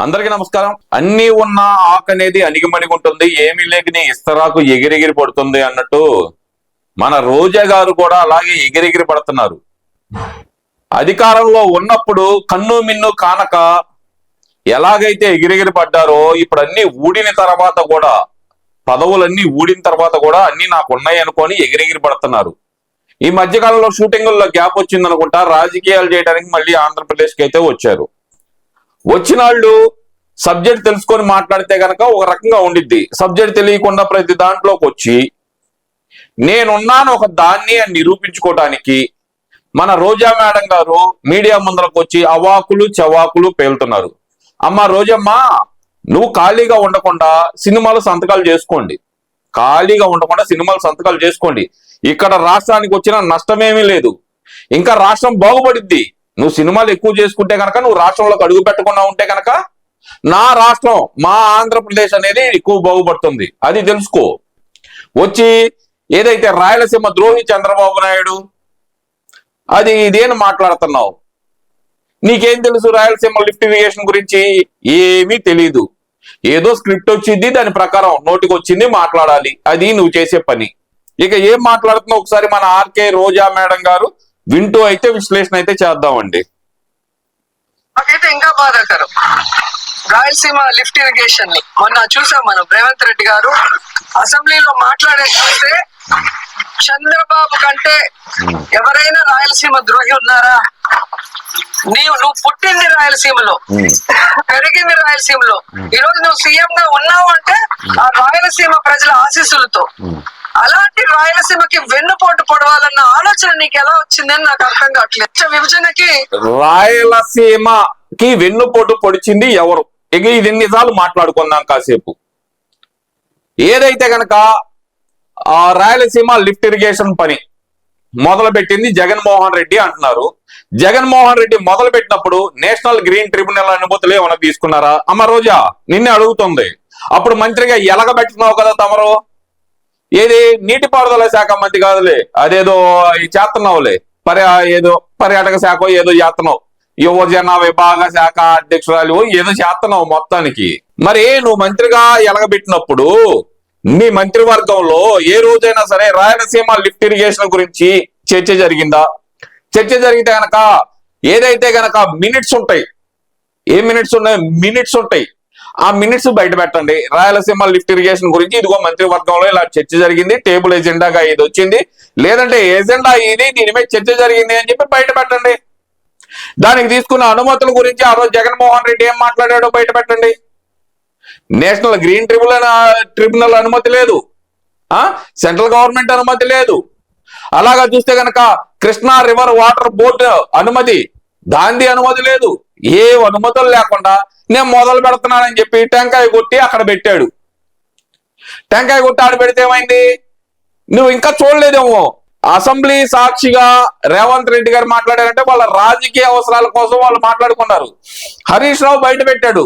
అందరికీ నమస్కారం. అన్ని ఉన్న ఆకు అనేది అణిగిమణిగుంటుంది ఏమీ లేకని ఇస్తరాకు ఎగిరెగిరి పడుతుంది అన్నట్టు మన రోజా గారు కూడా అలాగే ఎగిరెగిరి పడుతున్నారు. అధికారంలో ఉన్నప్పుడు కన్ను మిన్ను కానక ఎలాగైతే ఎగిరెగిరి పడ్డారో ఇప్పుడు అన్ని ఊడిన తర్వాత కూడా పదవులన్నీ ఊడిన తర్వాత కూడా అన్ని నాకు ఉన్నాయి అనుకొని ఎగిరెగిరి పడుతున్నారు. ఈ మధ్యకాలంలో షూటింగుల్లో గ్యాప్ వచ్చిందనుకుంటా రాజకీయాలు చేయడానికి మళ్ళీ ఆంధ్రప్రదేశ్కి అయితే వచ్చారు. వచ్చిన వాళ్ళు సబ్జెక్ట్ తెలుసుకొని మాట్లాడితే గనక ఒక రకంగా ఉండిద్ది. సబ్జెక్ట్ తెలియకుండా ప్రతి దాంట్లోకి వచ్చి నేనున్నాను ఒక దాన్ని అని నిరూపించుకోవటానికి మన రోజా మేడం గారు మీడియా ముందరకు వచ్చి అవాకులు చవాకులు పేలుతున్నారు. అమ్మ రోజమ్మ నువ్వు ఖాళీగా ఉండకుండా సినిమాలు సంతకాలు చేసుకోండి. ఖాళీగా ఉండకుండా సినిమాలు సంతకాలు చేసుకోండి. ఇక్కడ రాష్ట్రానికి వచ్చిన నష్టమేమీ లేదు. ఇంకా రాష్ట్రం బాగుపడిద్ది. నువ్వు సినిమాలు ఎక్కువ చేసుకుంటే కనుక నువ్వు రాష్ట్రంలోకి అడుగు పెట్టకుండా ఉంటే కనుక నా రాష్ట్రం మా ఆంధ్రప్రదేశ్ అనేది ఎక్కువ బాగుపడుతుంది. అది తెలుసుకో. వచ్చి ఏదైతే రాయలసీమ ద్రోహి చంద్రబాబు నాయుడు అది ఇదేని మాట్లాడుతున్నావు? నీకేం తెలుసు రాయలసీమ లిఫ్టిఫికేషన్ గురించి? ఏమీ తెలీదు. ఏదో స్క్రిప్ట్ వచ్చింది దాని ప్రకారం నోటికి వచ్చింది మాట్లాడాలి. అది నువ్వు చేసే పని. ఇక ఏం మాట్లాడుతున్నావు? ఒకసారి మన ఆర్కే రోజా మేడం గారు వింటూ అయితే విశ్లేషణ అయితే చేద్దామండి. నాకైతే ఇంకా బాధాకరం. రాయలసీమ లిఫ్ట్ ఇరిగేషన్ని మొన్న చూసాం మనం రేవంత్ రెడ్డి గారు. అసెంబ్లీలో మాట్లాడే చూస్తే చంద్రబాబు కంటే ఎవరైనా రాయలసీమ ద్రోహి ఉన్నారా? నీవు నువ్వు పుట్టింది రాయలసీమలో పెరిగింది రాయలసీమలో. ఈ రోజు నువ్వు సీఎం గా ఉన్నావు అంటే ఆ రాయలసీమ ప్రజల ఆశీస్సులతో. అలాంటి రాయలసీమకి వెన్నుపోటు పొడవాలన్న ఆలోచన నీకు ఎలా వచ్చిందని నాకు అర్థం కావట్లేదు. విభజనకి రాయలసీమకి వెన్నుపోటు పొడిచింది ఎవరు? ఇక ఇది ఎన్నిసార్లు మాట్లాడుకుందాం కాసేపు? ఏదైతే గనక ఆ రాయలసీమ లిఫ్ట్ ఇరిగేషన్ పని మొదలు పెట్టింది జగన్మోహన్ రెడ్డి అంటున్నారు. జగన్మోహన్ రెడ్డి మొదలు పెట్టినప్పుడు నేషనల్ గ్రీన్ ట్రిబ్యునల్ అనుమతులు ఏమైనా తీసుకున్నారా? అమ్మ రోజా నిన్నే అడుగుతుంది. అప్పుడు మంత్రిగా ఎలగబెట్టినావు కదా తమరు? ఏది? నీటిపారుదల శాఖ మంత్రి కాదులే. అదేదో చేస్తున్నావులే పర్యా ఏదో పర్యాటక శాఖ ఏదో చేస్తున్నావు యువజన విభాగ శాఖ అధ్యక్షురాలు ఏదో చేస్తున్నావు మొత్తానికి. మరి నువ్వు మంత్రిగా ఎలగబెట్టినప్పుడు మీ మంత్రివర్గంలో ఏ రోజైనా సరే రాయలసీమ లిఫ్ట్ ఇరిగేషన్ గురించి చర్చ జరిగిందా? చర్చ జరిగితే గనక ఏదైతే గనక మినిట్స్ ఉంటాయి. ఏ మినిట్స్ ఉన్నాయి? మినిట్స్ ఉంటాయి. ఆ మినిట్స్ బయట పెట్టండి. రాయలసీమ లిఫ్ట్ ఇరిగేషన్ గురించి ఇదిగో మంత్రివర్గంలో ఇలా చర్చ జరిగింది. టేబుల్ ఎజెండాగా ఇది వచ్చింది. లేదంటే ఎజెండా ఇది దీని మీద చర్చ జరిగింది అని చెప్పి బయట పెట్టండి. దానికి తీసుకున్న అనుమతుల గురించి ఆ రోజు జగన్మోహన్ రెడ్డి ఏం మాట్లాడాడో బయట పెట్టండి. నేషనల్ గ్రీన్ ట్రిబ్యునల్ ట్రిబ్యునల్ అనుమతి లేదు. సెంట్రల్ గవర్నమెంట్ అనుమతి లేదు. అలాగా చూస్తే కనుక కృష్ణా రివర్ వాటర్ బోర్డు అనుమతి దాంది అనుమతి లేదు. ఏ అనుమతులు లేకుండా నేను మొదలు పెడుతున్నానని చెప్పి టెంకాయ కొట్టి అక్కడ పెట్టాడు. టెంకాయ కొట్టి ఆడ పెడితే ఏమైంది? నువ్వు ఇంకా చూడలేదేమో. అసెంబ్లీ సాక్షిగా రేవంత్ రెడ్డి గారు మాట్లాడారంటే వాళ్ళ రాజకీయ అవసరాల కోసం వాళ్ళు మాట్లాడుకున్నారు. హరీష్ రావు బయట పెట్టాడు.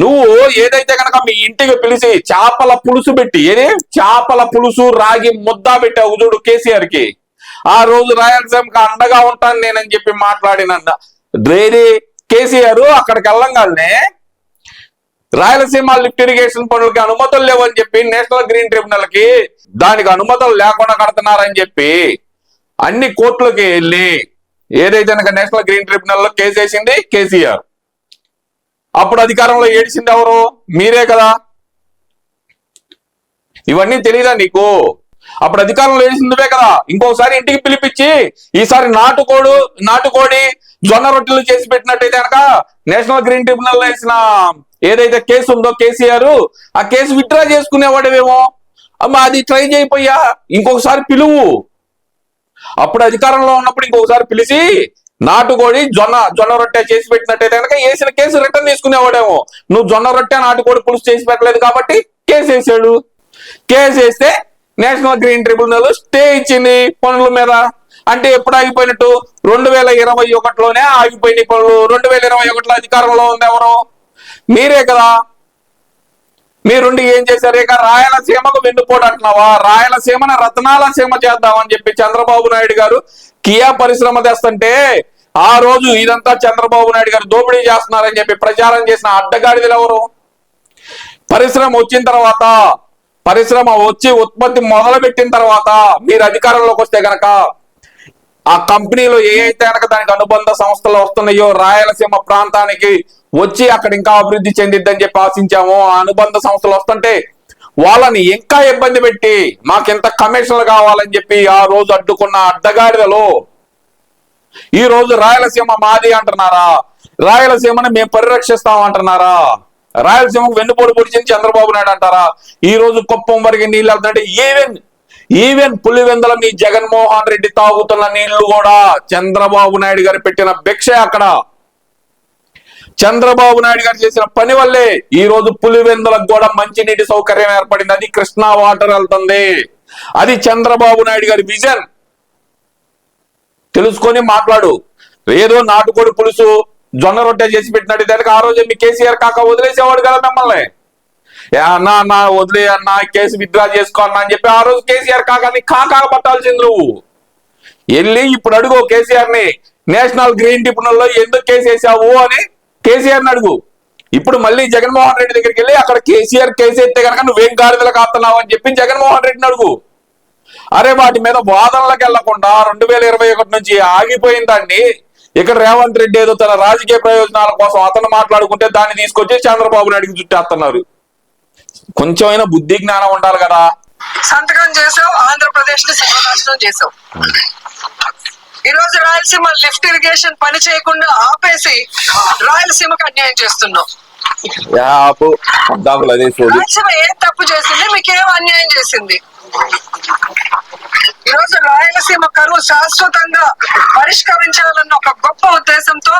నువ్వు ఏదైతే కనుక మీ ఇంటికి పిలిచి చేపల పులుసు పెట్టి ఏది? చేపల పులుసు రాగి ముద్ద పెట్టావు చూడు కేసీఆర్కి ఆ రోజు రాయలసీమకి అండగా ఉంటాను నేనని చెప్పి మాట్లాడిన రేది కేసీఆర్ అక్కడికి వెళ్ళంగానే రాయలసీమ లిఫ్ట్ ఇరిగేషన్ పనులకి అనుమతులు లేవని చెప్పి నేషనల్ గ్రీన్ ట్రిబ్యునల్కి దానికి అనుమతులు లేకుండా కడుతున్నారని చెప్పి అన్ని కోర్టులకి వెళ్ళి ఏదైతే నేషనల్ గ్రీన్ ట్రిబ్యునల్లో కేసు వేసింది కేసీఆర్. అప్పుడు అధికారంలో ఏడిసింది ఎవరు? మీరే కదా. ఇవన్నీ తెలియదా నీకు? అప్పుడు అధికారంలో వేసిందివే కదా. ఇంకోసారి ఇంటికి పిలిపించి ఈసారి నాటుకోడు నాటుకోడి జొన్న రొట్టెలు చేసి పెట్టినట్టయితే కనుక నేషనల్ గ్రీన్ ట్రిబ్యునల్లో వేసిన ఏదైతే కేసు ఉందో కేసీఆర్ ఆ కేసు విత్డ్రా చేసుకునేవాడేమో. అమ్మా అది ట్రై చేయిపోయా ఇంకొకసారి పిలువు. అప్పుడు అధికారంలో ఉన్నప్పుడు ఇంకొకసారి పిలిచి నాటుకోడి జొన్న జొన్న రొట్టె చేసి పెట్టినట్టయితే కనుక వేసిన కేసు రిటర్న్ తీసుకునేవాడేమో. నువ్వు జొన్న రొట్టె నాటుకోడి పులుసు చేసి పెట్టలేదు కాబట్టి కేసు వేసాడు కేసు వేస్తే నేషనల్ గ్రీన్ ట్రిబ్యునల్ స్టే ఇచ్చింది పనుల మీద. అంటే ఎప్పుడు ఆగిపోయినట్టు? రెండు వేల ఇరవై ఒకటిలోనే ఆగిపోయినాయి పనులు. రెండు వేల ఇరవై ఒకటిలో అధికారంలో ఉంది ఎవరు? మీరే కదా. మీరుండి ఏం చేశారు? ఇక రాయలసీమకు వెన్నుపోటు అంటున్నావా రాయలసీమను రత్నాల సీమ చేద్దామని చెప్పి చంద్రబాబు నాయుడు గారు కియా పరిశ్రమ తెస్తుంటే ఆ రోజు ఇదంతా చంద్రబాబు నాయుడు గారు దోపిడీ చేస్తున్నారని చెప్పి ప్రచారం చేసిన అడ్డగాడిదలు ఎవరు పరిశ్రమ వచ్చిన తర్వాత పరిశ్రమ వచ్చి ఉత్పత్తి మొదలుపెట్టిన తర్వాత మీరు అధికారంలోకి వస్తే గనక ఆ కంపెనీలో ఏ అయితే కనుక దానికి అనుబంధ సంస్థలు వస్తున్నాయో రాయలసీమ ప్రాంతానికి వచ్చి అక్కడ ఇంకా అభివృద్ధి చెందిద్దని చెప్పి ఆశించాము. ఆ అనుబంధ సంస్థలు వస్తుంటే వాళ్ళని ఇంకా ఇబ్బంది పెట్టి మాకు కమిషన్లు కావాలని చెప్పి ఆ రోజు అడ్డుకున్న అడ్డగాడిదలో ఈ రోజు రాయలసీమ మాది అంటున్నారా? రాయలసీమని మేము పరిరక్షిస్తాం అంటున్నారా? రాయలసీమకు వెన్నుపోటు పొడిచింది చంద్రబాబు నాయుడు అంటారా? ఈ రోజు కుప్పం వరకు నీళ్ళు వెళ్తుంటే ఈవెన్ ఈవెన్ పులివెందల మీ జగన్మోహన్ రెడ్డి తాగుతున్న నీళ్ళు కూడా చంద్రబాబు నాయుడు గారు పెట్టిన భిక్ష అక్కడ. చంద్రబాబు నాయుడు గారు చేసిన పని వల్లే ఈ రోజు పులివెందులకు కూడా మంచినీటి సౌకర్యం ఏర్పడింది. అది కృష్ణా వాటర్ వెళ్తుంది. అది చంద్రబాబు నాయుడు గారి విజన్. తెలుసుకొని మాట్లాడు. ఏదో నాటుకోడి పులుసు జొన్న రొట్టె చేసి పెట్టినట్టు దానికి ఆ రోజు మీ కేసీఆర్ కాక వదిలేసేవాడు కదా మిమ్మల్ని. ఏ అన్నా అన్నా వదిలే అన్నా కేసు విత్డ్రా చేసుకో అన్నా అని చెప్పి ఆ రోజు కేసీఆర్ కాకాని కాకా పట్టాల్సింది నువ్వు. వెళ్ళి ఇప్పుడు అడుగు కేసీఆర్ని నేషనల్ గ్రీన్ ట్రిబ్యునల్లో ఎందుకు కేసు వేసావు అని కేసీఆర్ని అడుగు. ఇప్పుడు మళ్ళీ జగన్మోహన్ రెడ్డి దగ్గరికి వెళ్ళి అక్కడ కేసీఆర్ కేసు ఎత్తే కనుక నువ్వేం గాడిదలు కాస్తున్నావు అని చెప్పి జగన్మోహన్ రెడ్డిని అడుగు. అరే వాటి మీద వాదనలకు వెళ్ళకుండా రెండు వేల ఇరవై ఒకటి నుంచి ఆగిపోయిందండి. ఇక్కడ రేవంత్ రెడ్డి ఏదో తన రాజకీయ ప్రయోజనాల కోసం అతను మాట్లాడుకుంటే దాన్ని తీసుకొచ్చి చంద్రబాబు నాయుడికి చుట్టేస్తున్నారు. కొంచెమైనా బుద్ధి జ్ఞానం ఉండాలి కదా. సంతకం చేసావు ఆంధ్రప్రదేశ్ని సర్వనాశనం చేసావు. ఈ రోజు రాయలసీమ లిఫ్ట్ ఇరిగేషన్ పని చేయకుండా ఆపేసి రాయలసీమకు అన్యాయం సోది రాయలసీమ ఏం తప్పు చేసింది? మీకేం అన్యాయం చేసింది? ఈరోజు రాయలసీమ కరువు శాశ్వతంగా పరిష్కరించాలన్న ఒక గొప్ప ఉద్దేశంతో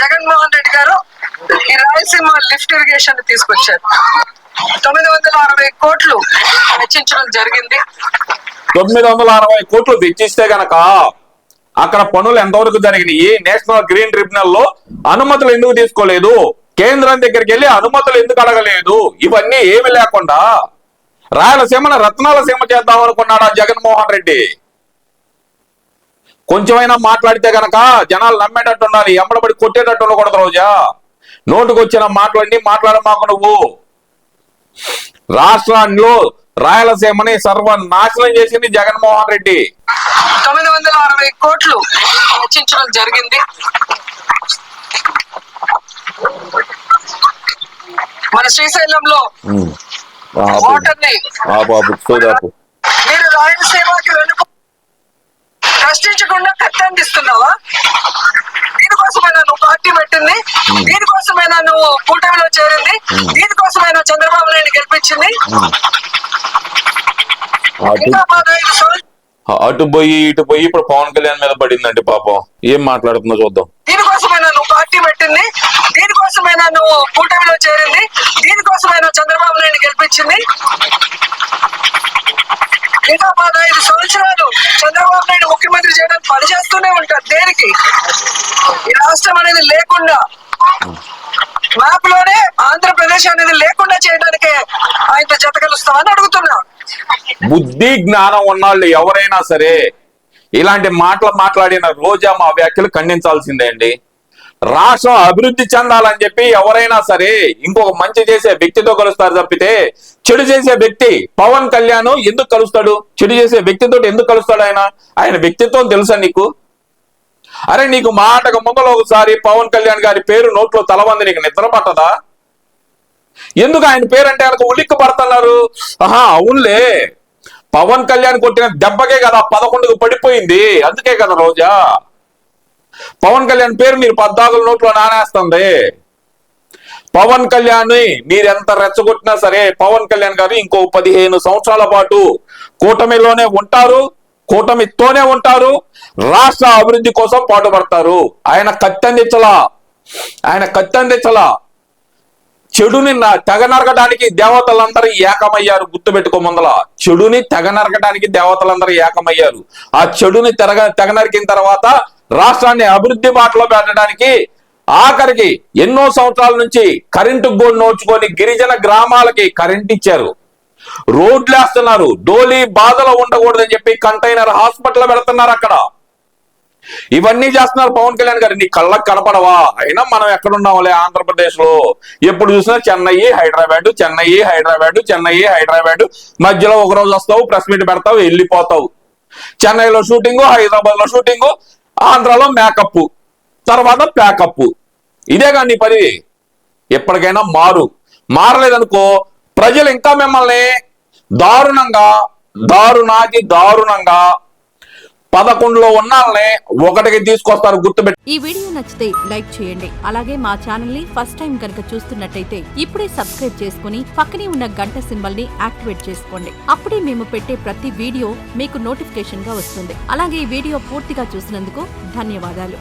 జగన్మోహన్ రెడ్డి గారు ఈ రాయలసీమ లిఫ్ట్ ఇరిగేషన్ తీసుకొచ్చారు. తొమ్మిది వందల అరవై కోట్లు వెచ్చించడం జరిగింది. తొమ్మిది వందల అరవై కోట్లు వెచ్చిస్తే గనక అక్కడ పనులు ఎంతవరకు జరిగినాయి? నేషనల్ గ్రీన్ ట్రిబ్యునల్లో అనుమతులు ఎందుకు తీసుకోలేదు? కేంద్రం దగ్గరికి వెళ్ళి అనుమతులు ఎందుకు అడగలేదు? ఇవన్నీ ఏమి లేకుండా రాయలసీమను రత్నాల సీమ చేద్దాం అనుకున్నాడా జగన్మోహన్ రెడ్డి? కొంచెమైనా మాట్లాడితే గనక జనాలు నమ్మేటట్టు ఉండాలి ఎమ్మడబడి కొట్టేటట్టు ఉండకూడదు రోజా. నోటుకు వచ్చిన మాటలన్నీ మాట్లాడమాకు నువ్వు. రాష్ట్రాల్లో రాయలసీమని సర్వనాశనం చేసింది జగన్మోహన్ రెడ్డి. తొమ్మిది వందల అరవై కోట్లు వెచ్చించడం జరిగింది. మన శ్రీశైలంలో వాటర్ని మీరు రాయలసీమకి వెనుక ప్రశ్నించకుండా దీనికోసమైనా నువ్వు పార్టీ పెట్టింది దీనికోసమైనా నువ్వు కూటమిలో చేరింది దీనికోసమైనా చంద్రబాబు నాయుడు గెలిపించింది. అటు పోయి ఇటు పోయి ఇప్పుడు పవన్ కళ్యాణ్ మీద పడిందండి పాపం. ఏం మాట్లాడుతుందో చూద్దాం. దీనికోసమైనా పెట్టింది దీనికోసమైనా నువ్వు కూటమిలో చేరింది. దీనికోసమైనా చంద్రబాబు నాయుడు గెలిపించింది. ఇంకా పదహైదు సంవత్సరాలు చంద్రబాబు నాయుడు ముఖ్యమంత్రి చేయడానికి పనిచేస్తూనే ఉంటారు దేనికి? ఈ రాష్ట్రం అనేది లేకుండా మ్యాప్లోనే ఆంధ్రప్రదేశ్ అనేది లేకుండా చేయడానికే ఆయనతో జత కలుస్తామని అడుగుతున్నా. బుద్ధి జ్ఞానం ఉన్నాళ్ళు ఎవరైనా సరే ఇలాంటి మాటలు మాట్లాడిన రోజా మా వ్యాఖ్యలు ఖండించాల్సిందే అండి. రాష్ట్రం అభివృద్ధి చెందాలని చెప్పి ఎవరైనా సరే ఇంకొక మంచి చేసే వ్యక్తితో కలుస్తారు తప్పితే చెడు చేసే వ్యక్తి పవన్ కళ్యాణ్ ఎందుకు కలుస్తాడు? చెడు చేసే వ్యక్తితో ఎందుకు కలుస్తాడు ఆయన? ఆయన వ్యక్తిత్వం తెలుసా నీకు? అరే నీకు మాటకు ముందర ఒకసారి పవన్ కళ్యాణ్ గారి పేరు నోట్లో తలవంది నీకు నిద్ర పట్టదా? ఎందుకు ఆయన పేరు అంటే ఆయనకు ఉలిక్కు పడుతున్నారు? ఆహా అవునులే. పవన్ కళ్యాణ్ కొట్టిన దెబ్బకే కదా పదకొండుకు పడిపోయింది. అందుకే కదా రోజా. పవన్ కళ్యాణ్ పేరు మీరు పద్నాలుగు నోట్లో నానేస్తుంది. పవన్ కళ్యాణ్ మీరు ఎంత రెచ్చగొట్టినా సరే పవన్ కళ్యాణ్ గారు ఇంకో పదిహేను సంవత్సరాల పాటు కూటమిలోనే ఉంటారు కూటమితోనే ఉంటారు రాష్ట్ర అభివృద్ధి కోసం పాటుపడతారు. ఆయన కత్తందించలా ఆయన కత్తందించలా చెడుని తెగ నరకడానికి దేవతలందరూ ఏకమయ్యారు గుర్తుపెట్టుకో ముందల. చెడుని తెగ నరకడానికి దేవతలందరూ ఏకమయ్యారు. ఆ చెడుని తెగ తెగ నరికిన తర్వాత రాష్ట్రాన్ని అభివృద్ధి బాటలో పెట్టడానికి ఆఖరికి ఎన్నో సంవత్సరాల నుంచి కరెంటు గోడు నోచుకొని గిరిజన గ్రామాలకి కరెంట్ ఇచ్చారు. రోడ్లు వేస్తున్నారు డోలీ బాధలో ఉండకూడదని చెప్పి కంటైనర్ హాస్పిటల్ పెడుతున్నారు అక్కడ. ఇవన్నీ చేస్తున్నారు పవన్ కళ్యాణ్ గారు. నీ కళ్ళకు కనపడవా? అయినా మనం ఎక్కడున్నాంలే ఆంధ్రప్రదేశ్లో ఎప్పుడు చూసినా చెన్నై హైదరాబాద్ చెన్నై హైదరాబాద్ చెన్నై హైదరాబాద్. మధ్యలో ఒక రోజు వస్తావు ప్రెస్ మీట్ పెడతావు వెళ్ళిపోతావు. చెన్నైలో షూటింగ్ హైదరాబాద్లో షూటింగ్ ఆంధ్రాలో మేకప్ తర్వాత ప్యాకప్. ఇదే కానీ పని. ఎప్పటికైనా మారు. మారలేదనుకో ప్రజలు ఇంకా మిమ్మల్ని దారుణంగా దారుణాది దారుణంగా పదకొండులో ఉన్నాళ్ళని ఒకటికి తీసుకొస్తారు గుర్తుపెట్టి ఈ వీడియో నచ్చితే లైక్ చేయండి. అలాగే మా ఛానల్ని ఫస్ట్ టైం కనుక చూస్తున్నట్టయితే ఇప్పుడే సబ్స్క్రైబ్ చేసుకుని పక్కనే ఉన్న గంట సింబల్ని యాక్టివేట్ చేసుకోండి. అప్పుడే మేము పెట్టే ప్రతి వీడియో మీకు నోటిఫికేషన్గా వస్తుంది. అలాగే ఈ వీడియో పూర్తిగా చూసినందుకు ధన్యవాదాలు.